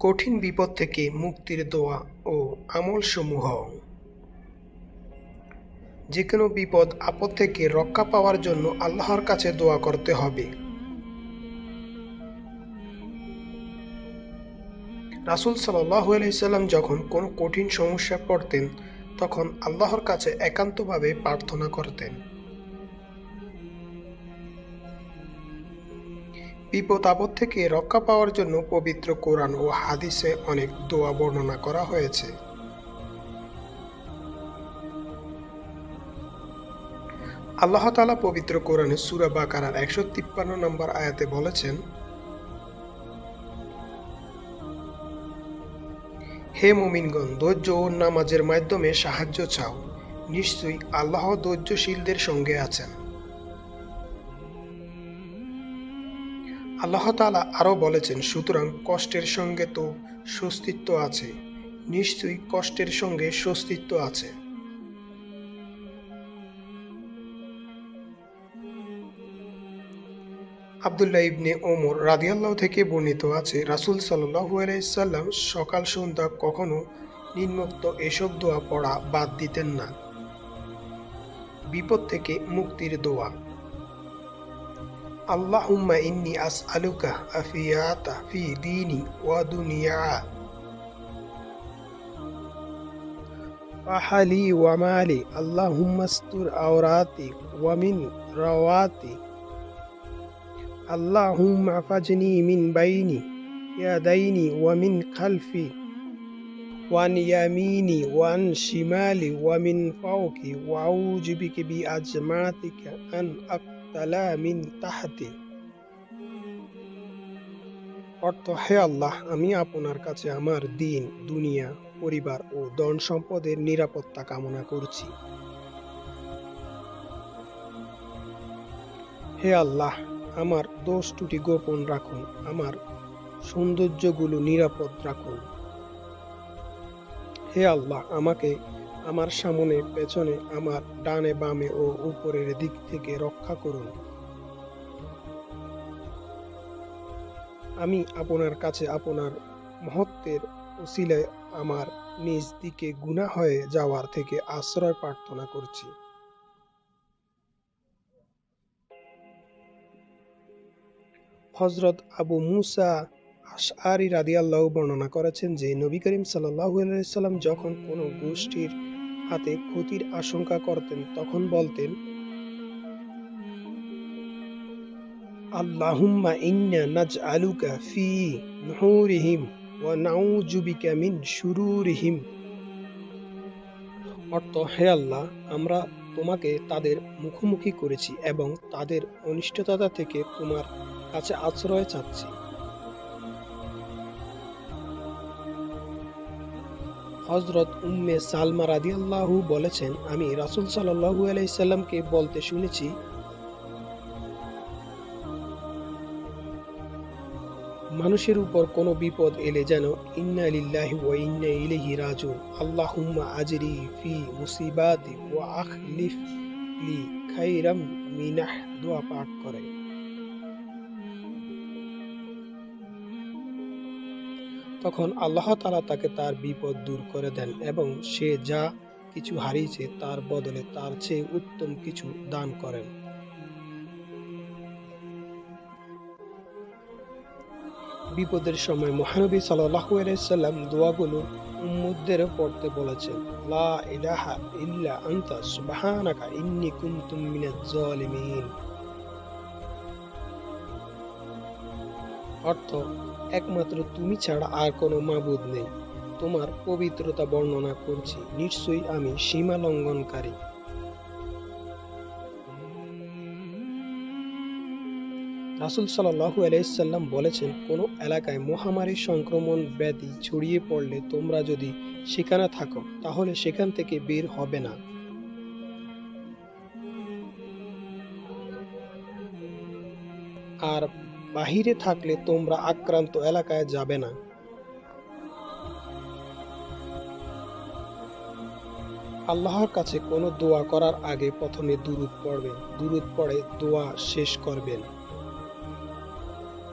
কঠিন বিপদ থেকে মুক্তির দোয়া ও আমলসমূহ। যে কোনো বিপদ আপদ থেকে রক্ষা পাওয়ার জন্য আল্লাহর কাছে দোয়া করতে হবে। রাসুল সাল্লাম যখন কোনো কঠিন সমস্যা পড়তেন, তখন আল্লাহর কাছে একান্তভাবে প্রার্থনা করতেন। বিপদ আপদ থেকে রক্ষা পাওয়ার জন্য পবিত্র কোরআন ও হাদিসে অনেক দোয়া বর্ণনা করা হয়েছে। আল্লাহ তালা পবিত্র কোরআনে সুরা বাকারার একশো তিপ্পান্ন নম্বর আয়াতে বলেছেন, হে মুমিনগণ, ধৈর্য ও নামাজের মাধ্যমে সাহায্য চাও। নিশ্চয়ই আল্লাহ ধৈর্যশীলদের সঙ্গে আছেন। আল্লাহ তালা আরও বলেছেন, সুতরাং কষ্টের সঙ্গে তো স্বস্তিত্ব আছে। নিশ্চয়ই কষ্টের সঙ্গে স্বস্তিত্ব আছে। আবদুল্লাহ ইবনে ওমর রাদিয়াল্লাহ থেকে বর্ণিত আছে, রাসুল সাল্লাহু আলাইসাল্লাম সকাল সন্ধ্যা কখনো নিম্নোক্ত এসব দোয়া পড়া বাদ দিতেন না। বিপদ থেকে মুক্তির দোয়া। اللهم إني أسألك أفيات في ديني ودنيا. أحلي ومالي. اللهم استر عوراتي ومن رواتي. اللهم فجني من بيني يديني ومن خلفي. وعن يميني وعن شمالي ومن فوقي. وأوجبك بك أن أقوم অর্থ, হে আল্লাহ, আমি আপনার কাছে আমার দিন, দুনিয়া, পরিবার ও দন সম্পদের নিরাপত্তা কামনা করছি। হে আল্লাহ, আমার দোষ টুটি গোপন রাখুন, আমার সৌন্দর্যগুলো নিরাপদ রাখুন। হে আল্লাহ, আমাকে আমার সামনে, পেছনে, আমার ডানে, বামে ও উপরের দিক থেকে রক্ষা করুন। আমি আপনার কাছে আপনার মহত্বের উসিলায় আমার নিজ দিকে গুণা হয়ে যাওয়ার থেকে আশ্রয় প্রার্থনা করছি। হজরত আবু মুসা আশআরি রাদিয়াল্লাহ বর্ণনা করেছেন যে, নবী করিম সাল্লাহ সাল্লাম যখন কোনো গোষ্ঠীর হাতে ক্ষতির আশঙ্কা করতেন, তখন বলতেন, আল্লাহুম্মা ইন্না নাজআলুকা ফি নুহুরিহিম ওয়া নাউযু বিকা মিন শুরুরিহিম। অর্থ, হে আল্লাহ, আমরা তোমাকে তাদের মুখোমুখি করেছি এবং তাদের অনিষ্টতা থেকে তোমার কাছে আশ্রয় চাচ্ছি। হজরত উম্মে সালমা রাদিয়াল্লাহু বলেছেন, আমি রাসুল সাল্লাহু আলাইসাল্লামকে বলতে শুনেছি, মানুষের উপর কোনো বিপদ এলে যেন ইন্না লিল্লাহি ওয়া ইন্না ইলাইহি রাজুন। আল্লাহুম্মা আজরি ফি মুসিবাতি ওয়া আখলিফ লি খাইরাম মিনাহ। দোয়া পাঠ করে তখন আল্লাহ তালা তাকে তার বিপদ দূর করে দেন এবং সে যা কিছু হারিয়েছে তার বদলে তার চেয়ে উত্তম কিছু দান করেন। বিপদের সময় মহানবী সাল্লাম দোয়াগুলো উম্মুদদের পড়তে বলেছেন, লা ইলাহা ইল্লা আনতা, সুবহানাকা ইন্নী কুনতুম মিনাজ জালিমিন অর্থ, একমাত্র তুমি ছাড়া আর কোনো মাবুদ নেই। তোমার পবিত্রতা বর্ণনা করছি, নিশ্চয়ই আমি সীমা লঙ্ঘনকারী রাসুল সাল্লাহু আলাইসাল্লাম বলেছেন, কোনো এলাকায় মহামারী সংক্রমণ ব্যাধি ছড়িয়ে পড়লে তোমরা যদি সেখানে থাকো, তাহলে সেখান থেকে বের হবে না। আর বাহিরে থাকলে তোমরা আক্রান্ত এলাকায় যাবে না। আল্লাহর কাছে কোনো দোয়া করার আগে প্রথমে দুরুদ পড়বেন। দুরুদ পড়ে দোয়া শেষ করবেন।